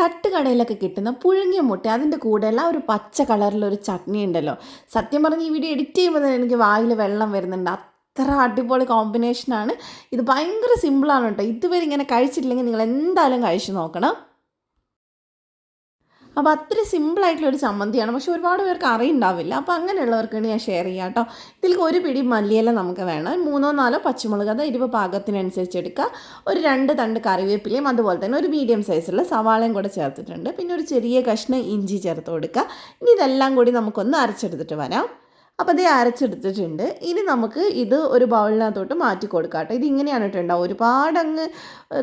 തട്ടുകടയിലൊക്കെ കിട്ടുന്ന പുഴുങ്ങിയ മുട്ട അതിന്റെ കൂടെയുള്ള ഒരു പച്ച കളറിലൊരു ചട്നി ഉണ്ടല്ലോ. സത്യം പറഞ്ഞ് ഈ വീഡിയോ എഡിറ്റ് ചെയ്യുമ്പോൾ തന്നെ എനിക്ക് വായിൽ വെള്ളം വരുന്നുണ്ട്. അത്ര അടിപൊളി കോമ്പിനേഷനാണ് ഇത് ഭയങ്കര സിമ്പിളാണ് കേട്ടോ. ഇതുവരെ ഇങ്ങനെ കഴിച്ചിട്ടില്ലെങ്കിൽ നിങ്ങൾ എന്തായാലും കഴിച്ചു നോക്കണം. അപ്പോൾ അത്ര സിമ്പിളായിട്ടുള്ളൊരു ചമ്മന്തിയാണ്. പക്ഷെ ഒരുപാട് പേർക്ക് അറിയുണ്ടാവില്ല. അപ്പോൾ അങ്ങനെയുള്ളവർക്കാണ് ഞാൻ ഷെയർ ചെയ്യാം കേട്ടോ ഇതിലേക്ക് ഒരു പിടി മല്ലിയില നമുക്ക് വേണം. മൂന്നോ നാലോ പച്ചമുളക് അത് ഇരുപ പാകത്തിനനുസരിച്ച് എടുക്കുക. ഒരു രണ്ട് തണ്ട് കറിവേപ്പിലയും അതുപോലെ തന്നെ ഒരു മീഡിയം സൈസുള്ള സവാളയും കൂടെ ചേർത്തിട്ടുണ്ട്. പിന്നെ ഒരു ചെറിയ കഷ്ണം ഇഞ്ചി ചേർത്ത് കൊടുക്കുക. ഇനി ഇതെല്ലാം കൂടി നമുക്കൊന്ന് അരച്ചെടുത്തിട്ട് വരാം. അപ്പോൾ ഇത് അരച്ചെടുത്തിട്ടുണ്ട്. ഇനി നമുക്ക് ഇത് ഒരു ബൗളിനകത്തോട്ട് മാറ്റി കൊടുക്കാം കേട്ടോ ഇത് ഇങ്ങനെയാണ് ഇട്ടുണ്ടാവും ഒരുപാട് അങ്ങ്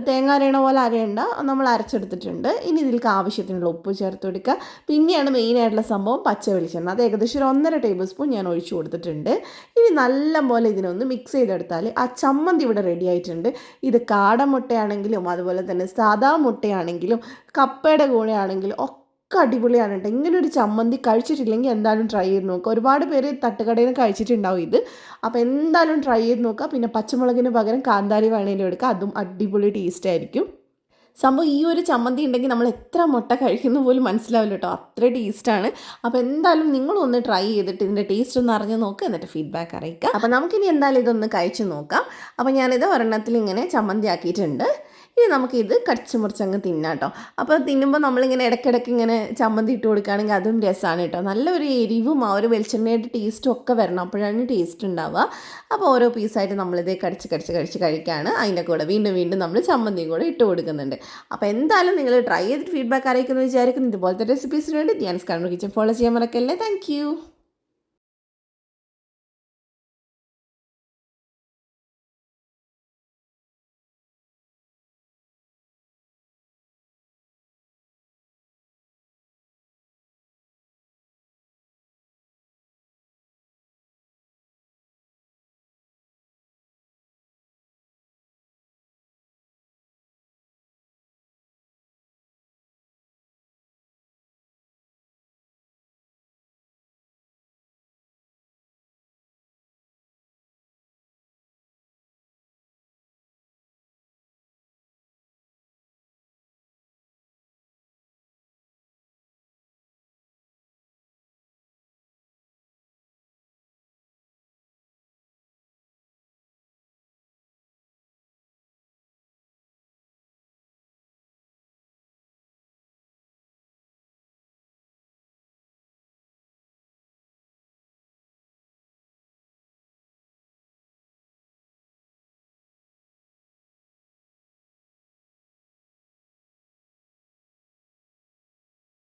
തേങ്ങ അരയണ പോലെ അരയണ്ട. നമ്മൾ അരച്ചെടുത്തിട്ടുണ്ട്. ഇനി ഇതിലേക്ക് ആവശ്യത്തിനുള്ള ഉപ്പ് ചേർത്ത് കൊടുക്കുക. പിന്നെയാണ് മെയിനായിട്ടുള്ള സംഭവം പച്ച വെളിച്ചെണ്ണ. അത് ഏകദേശം ഒരു ഒന്നര ടേബിൾ സ്പൂൺ ഞാൻ ഒഴിച്ചു കൊടുത്തിട്ടുണ്ട്. ഇനി നല്ല പോലെ ഇതിനൊന്ന് മിക്സ് ചെയ്തെടുത്താൽ ആ ചമ്മന്തി ഇവിടെ റെഡി ആയിട്ടുണ്ട്. ഇത് കാടമുട്ടയാണെങ്കിലും അതുപോലെ തന്നെ സാധാ മുട്ടയാണെങ്കിലും കപ്പയുടെ കൂടെയാണെങ്കിലും ഒക്കെ ഒക്കെ അടിപൊളിയാണ് കേട്ടോ. ഇങ്ങനെ ഒരു ചമ്മന്തി കഴിച്ചിട്ടില്ലെങ്കിൽ എന്തായാലും ട്രൈ ചെയ്ത് നോക്കുക ഒരുപാട് പേര് തട്ടുകടയിൽ നിന്ന് കഴിച്ചിട്ടുണ്ടാവും ഇത്. അപ്പോൾ എന്തായാലും ട്രൈ ചെയ്ത് നോക്കുക. പിന്നെ പച്ചമുളകിന് പകരം കാന്താരി വേണേലും എടുക്കുക അതും അടിപൊളി ടേസ്റ്റ് ആയിരിക്കും. സംഭവം ഈ ഒരു ചമ്മന്തി ഉണ്ടെങ്കിൽ നമ്മൾ എത്ര മുട്ട കഴിക്കുന്ന പോലും മനസ്സിലാവില്ല കേട്ടോ. അത്ര ടേസ്റ്റാണ് അപ്പോൾ എന്തായാലും നിങ്ങളൊന്ന് ട്രൈ ചെയ്തിട്ട് ഇതിന്റെ ടേസ്റ്റ് ഒന്ന് അറിഞ്ഞ് നോക്കുക എന്നിട്ട് ഫീഡ്ബാക്ക് അറിയിക്കുക. അപ്പോൾ നമുക്കിനി എന്തായാലും ഇതൊന്ന് കഴിച്ച് നോക്കാം. അപ്പോൾ ഞാനിത് ഒരെണ്ണത്തിൽ ഇങ്ങനെ ചമ്മന്തി ആക്കിയിട്ടുണ്ട്. ഇനി നമുക്കിത് കടിച്ച് മുറിച്ചങ്ങ് തിന്നാം കേട്ടോ. അപ്പോൾ തിന്നുമ്പോൾ നമ്മളിങ്ങനെ ഇടയ്ക്കിടയ്ക്ക് ഇങ്ങനെ ചമ്മന്തി ഇട്ട് കൊടുക്കുകയാണെങ്കിൽ അതും രസമാണ് കേട്ടോ. നല്ലൊരു എരിവും ആ ഒരു വെളിച്ചെണ്ണയുടെ ടേസ്റ്റും ഒക്കെ വരണം. അപ്പോഴാണ് ടേസ്റ്റ് ഉണ്ടാവുക. അപ്പോൾ ഓരോ പീസായിട്ട് നമ്മളിത് കടിച്ച് കടിച്ച് കഴിച്ച് കഴിക്കുകയാണ്. അതിന്റെ കൂടെ വീണ്ടും വീണ്ടും നമ്മൾ ചമ്മന്തിയും കൂടെ ഇട്ട് കൊടുക്കുന്നുണ്ട്. അപ്പോൾ എന്തായാലും നിങ്ങൾ ട്രൈ ചെയ്തിട്ട് ഫീഡ്ബാക്ക് അറിയിക്കുന്നത് വിചാരിക്കുന്നു. ഇതുപോലത്തെ റെസിപ്പീസിന് വേണ്ടി ധ്യാൻസ് കാണുന്നു കിച്ചൻ ഫോളോ ചെയ്യാൻ മറക്കല്ലേ. താങ്ക്